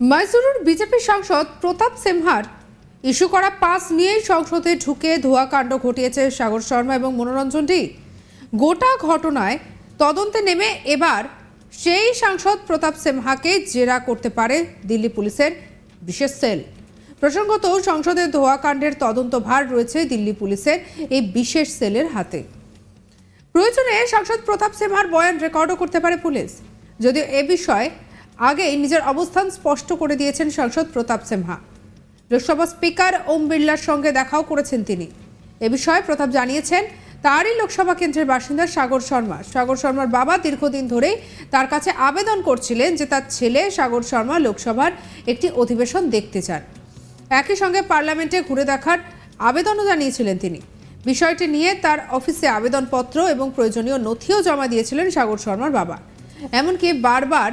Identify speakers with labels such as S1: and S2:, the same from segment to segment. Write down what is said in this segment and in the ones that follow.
S1: মাইসুরুর BJP সাংসদ প্রতাপ সিনহার issue করা পাস নিয়েই সংসদে ঢুকে ধোয়াকাণ্ড ঘটিয়েছে সাগর শর্মা এবং মনোরঞ্জন ডি। গোটা ঘটনায় তদন্তে নেমে এবার সেই সাংসদ প্রতাপ সিনহাকে জেরা করতে পারে দিল্লি পুলিশের বিশেষ সেল। প্রসঙ্গত, সংসদে ধোয়াকাণ্ডের তদন্ত ভার রয়েছে দিল্লি পুলিশের এই বিশেষ সেলের হাতে। প্রয়োজনে সাংসদ প্রতাপ সিনহার বয়ান রেকর্ডও করতে পারে পুলিশ। যদিও এ বিষয়ে আগেই নিজের অবস্থান স্পষ্ট করে দিয়েছেন সাংসদ প্রতাপ সিনহা। লোকসভা স্পিকার ওম বিড়লার সঙ্গে দেখাও করেছেন তিনি। এ বিষয়ে প্রতাপ জানিয়েছেন, তারই লোকসভা কেন্দ্রের বাসিন্দা সাগর শর্মা। সাগর শর্মার বাবা দীর্ঘদিন ধরেই তার কাছে আবেদন করছিলেন যে তার ছেলে সাগর শর্মা লোকসভার একটি অধিবেশন দেখতে চান। একই সঙ্গে পার্লামেন্টে ঘুরে দেখার আবেদনও জানিয়েছিলেন তিনি। বিষয়টি নিয়ে তার অফিসে আবেদনপত্র এবং প্রয়োজনীয় নথিও জমা দিয়েছিলেন সাগর শর্মার বাবা। এমনকি বারবার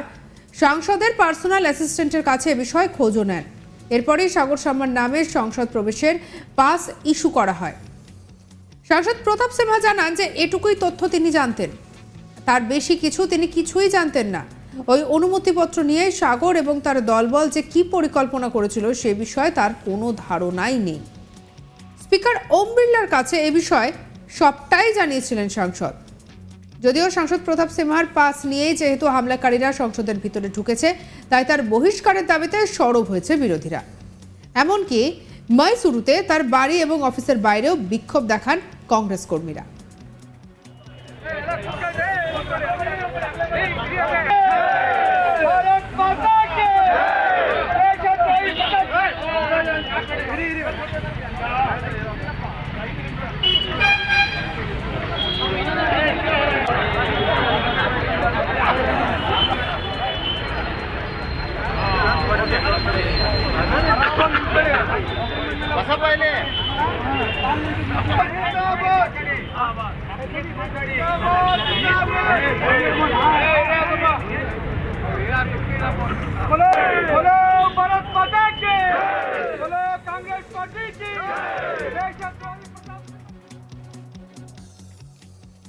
S1: সাংসদের পার্সোনাল অ্যাসিস্ট্যান্টের কাছে এ বিষয়ে খোঁজও নেন। এরপরেই সাগর শর্মার নামে সংসদ প্রবেশের পাস ইস্যু করা হয়। সাংসদ প্রতাপ সিনহা জানান যে, এটুকুই তথ্য তিনি জানতেন। তার বেশি কিছু তিনি কিছুই জানতেন না। ওই অনুমতিপত্র নিয়ে সাগর এবং তার দলবল যে কি পরিকল্পনা করেছিল সে বিষয়ে তার কোনো ধারণাই নেই। স্পিকার ওম বিড়লার কাছে এ বিষয়ে সবটাই জানিয়েছিলেন সাংসদ। যদিও সাংসদ প্রতাপ সিমহার পাস নিয়েই যেহেতু হামলাকারীরা সংসদের ভিতরে ঢুকেছে, তাই তার বহিষ্কারের দাবিতে সরব হয়েছে বিরোধীরা। এমনকি মৈসুরুতে তার বাড়ি এবং অফিসের বাইরেও বিক্ষোভ দেখান কংগ্রেস কর্মীরা।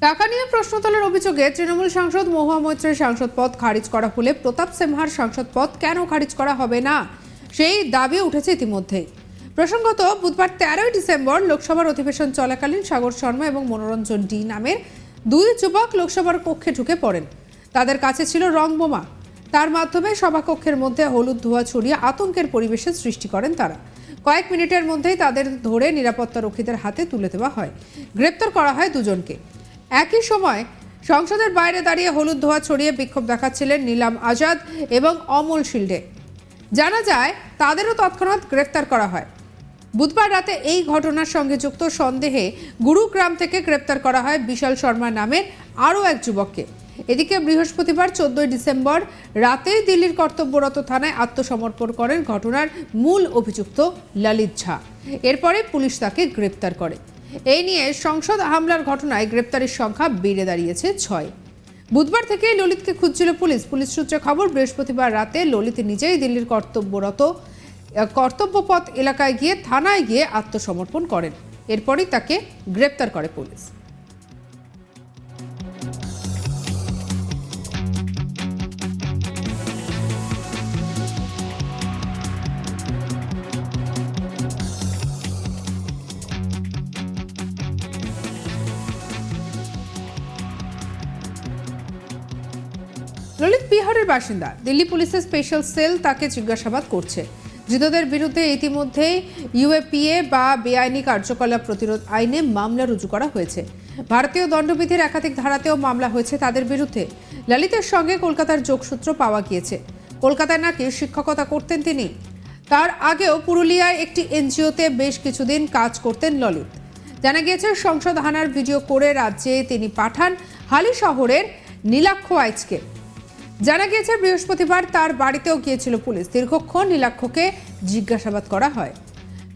S1: টাকা নিয়ে প্রশ্ন তোলার অভিযোগে তৃণমূল সাংসদ মহুয়া মৈত্রের সাংসদ পদ খারিজ করা হলে প্রতাপ সিনহার সাংসদ পদ কেন খারিজ করা হবে না? সেই দাবি উঠেছে ইতিমধ্যেই। প্রসঙ্গত, বুধবার তেরোই ডিসেম্বর লোকসভার অধিবেশন চলাকালীন সাগর শর্মা এবং মনোরঞ্জন ডি নামের দুই যুবক লোকসভার কক্ষে ঢুকে পড়েন। তাদের কাছে ছিল রং বোমা। তার মাধ্যমে সভাকক্ষের মধ্যে হলুদ ধোঁয়া ছড়িয়ে আতঙ্কের পরিবেশের সৃষ্টি করেন তারা। কয়েক মিনিটের মধ্যেই তাদের ধরে নিরাপত্তা রক্ষীদের হাতে তুলে দেওয়া হয়। গ্রেপ্তার করা হয় দুজনকে। একই সময়, সংসদের বাইরে দাঁড়িয়ে হলুদ ধোঁয়া ছড়িয়ে বিক্ষোভ দেখাচ্ছিলেন নীলাম আজাদ এবং অমল শিল্ডে। জানা যায়, তাদেরও তৎক্ষণাৎ গ্রেফতার করা হয়। বুধবার রাতে এই ঘটনার সঙ্গে যুক্ত সন্দেহে গুরুগ্রাম থেকে গ্রেপ্তার করা হয় বিশাল শর্মা নামের আরও এক যুবককে। এদিকে বৃহস্পতিবার চোদ্দই ডিসেম্বর রাতেই দিল্লির কর্তব্যরত থানায় আত্মসমর্পণ করেন ঘটনার মূল অভিযুক্ত ললিত ঝা। এরপরে পুলিশ তাকে গ্রেপ্তার করে। এই নিয়ে সংসদ হামলার ঘটনায় গ্রেপ্তারের সংখ্যা বেড়ে দাঁড়িয়েছে ছয়। বুধবার থেকে ললিতকে খুঁজছিল পুলিশ। পুলিশ সূত্রে খবর, বৃহস্পতিবার রাতে ললিত নিজেই দিল্লির কর্তব্যরত কর্তব্যপথ এলাকায় গিয়ে, থানায় গিয়ে আত্মসমর্পণ করেন। এরপরই তাকে গ্রেপ্তার করে পুলিশ। ললিত বিহারের বাসিন্দা, দিল্লি পুলিশের স্পেশাল সেল তাকে জিজ্ঞাসাবাদ করছে। ধৃতদের বিরুদ্ধে ইতিমধ্যেই ইউএপিএ বা বেআইনি কার্যকলাপ প্রতিরোধ আইনে মামলা রুজু করা হয়েছে। ভারতীয় দণ্ডবিধির একাধিক ধারাতেও মামলা হয়েছে তাদের বিরুদ্ধে। ললিতের সঙ্গে কলকাতার যোগসূত্র পাওয়া গিয়েছে। কলকাতায় নাকি শিক্ষকতা করতেন তিনি। তার আগেও পুরুলিয়ায় একটি এনজিওতে বেশ কিছুদিন কাজ করতেন ললিত। জানা গিয়েছে, সংসদ হানার ভিডিও করে রাজ্যে তিনি পাঠান হালি শহরের নীলাক্ষ আইচকে। জানা গিয়েছে, বৃহস্পতিবার তার বাড়িতেও গিয়েছিল পুলিশ। দীর্ঘক্ষণ নীলাক্ষকে জিজ্ঞাসাবাদ করা হয়।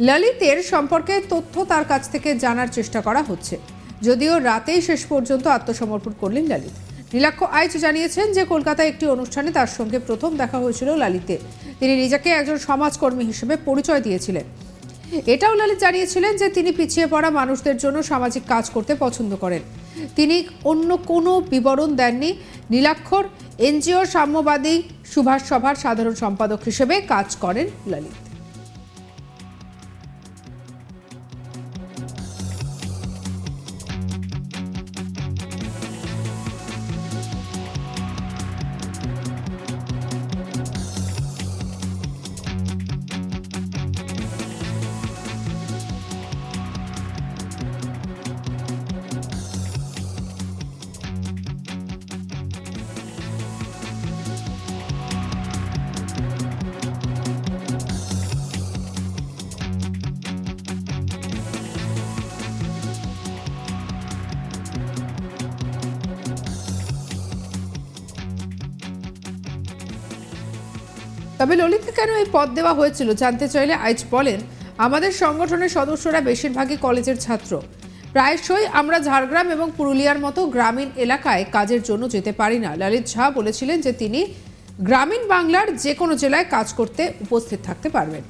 S1: ললিতের সম্পর্কে তথ্য তার কাছ থেকে জানার চেষ্টা করা হচ্ছে। যদিও রাতেই শেষ পর্যন্ত আত্মসমর্পণ করলেন ললিত। নীলাক্ষ আইচ জানিয়েছেন যে, কলকাতায় একটি অনুষ্ঠানে তার সঙ্গে প্রথম দেখা হয়েছিল ললিতের। তিনি নিজেকে একজন সমাজকর্মী হিসেবে পরিচয় দিয়েছিলেন। এটাও ললিত জানিয়েছিলেন যে তিনি পিছিয়ে পড়া মানুষদের জন্য সামাজিক কাজ করতে পছন্দ করেন। তিনি অন্য কোনো বিবরণ দেননি। নীলাক্ষর এনজিও সাম্যবাদী সুভাষ সভার সাধারণ সম্পাদক হিসেবে কাজ করেন ললিত। তবে ললিতকে কেন এই পদ দেওয়া হয়েছিল জানতে চাইলে আইচ বলেন, আমাদের সংগঠনের সদস্যরা বেশিরভাগই কলেজের ছাত্র। প্রায়শই আমরা ঝাড়গ্রাম এবং পুরুলিয়ার মতো গ্রামীণ এলাকায় কাজের জন্য যেতে পারি না। ললিত ঝা বলেছিলেন যে তিনি গ্রামীণ বাংলার যে কোনো জেলায় কাজ করতে উপস্থিত থাকতে পারবেন।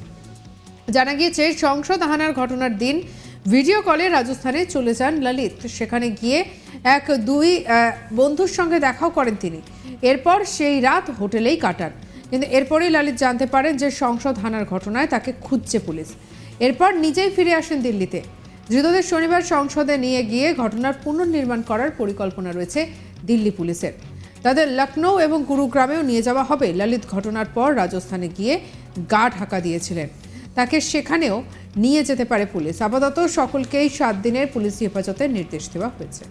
S1: জানা গিয়েছে, সংসদ হানার ঘটনার দিন ভিডিও কলে রাজস্থানে চলে যান ললিত। সেখানে গিয়ে এক দুই বন্ধুর সঙ্গে দেখাও করেন তিনি। এরপর সেই রাত হোটেলেই কাটান। কিন্তু এরপরেই লালিত জানতে পারেন যে সংসদ হানার ঘটনায় তাকে খুঁজছে পুলিশ। এরপর নিজেই ফিরে আসেন দিল্লিতে। ধৃতদের শনিবার সংসদে নিয়ে গিয়ে ঘটনার পুনর্নির্মাণ করার পরিকল্পনা রয়েছে দিল্লি পুলিশের। তাদের লখনৌ এবং গুরুগ্রামেও নিয়ে যাওয়া হবে। ললিত ঘটনার পর রাজস্থানে গিয়ে গা ঢাকা দিয়েছিলেন। তাকে সেখানেও নিয়ে যেতে পারে পুলিশ। আপাতত সকলকেই সাত দিনের পুলিশ হেফাজতের নির্দেশ দেওয়া হয়েছে।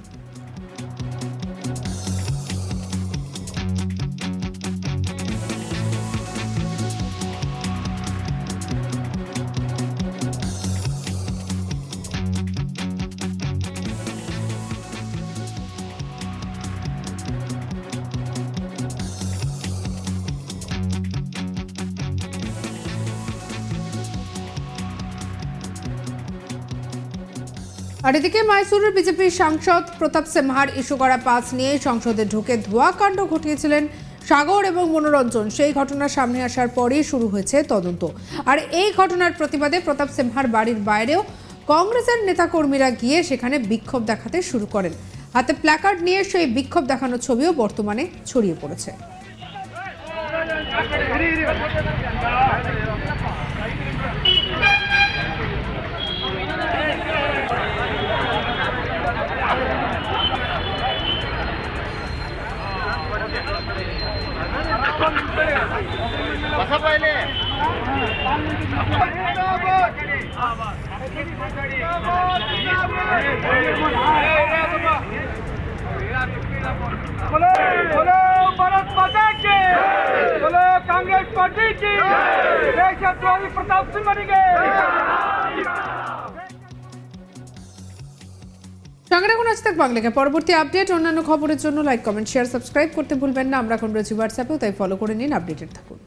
S1: আর এদিকে মাইসুরের বিজেপি সাংসদ প্রতাপ সিনহার ইস্যু করা পাস নিয়ে সংসদে ঢুকে ধোয়াকাণ্ড ঘটিয়েছিলেন সাগর এবং মনোরঞ্জন সেই ঘটনা সামনে আসার পরেই শুরু হয়েছে তদন্ত আর এই ঘটনার প্রতিবাদে প্রতাপ সেমহার বাড়ির বাইরেও কংগ্রেসের নেতাকর্মীরা গিয়ে সেখানে বিক্ষোভ দেখাতে শুরু করেন হাতে প্ল্যাকার্ড নিয়ে সেই বিক্ষোভ দেখানোর ছবিও বর্তমানে ছড়িয়ে পড়েছে
S2: बोलो बोलो भारत माता की बोलो कांग्रेस पार्टी की देशद्रोही प्रताप सिंह के
S1: সঙ্গে রাখুন আজ তাক বাংলাকে পরবর্তী আপডেট অন্যান্য খবরের জন্য লাইক কমেন্ট শেয়ার সাবস্ক্রাইব করতে ভুলবেন না আমরা এখন রয়েছি হোয়াটসঅ্যাপেও তাই ফলো করে নিন আপডেটেড থাকুন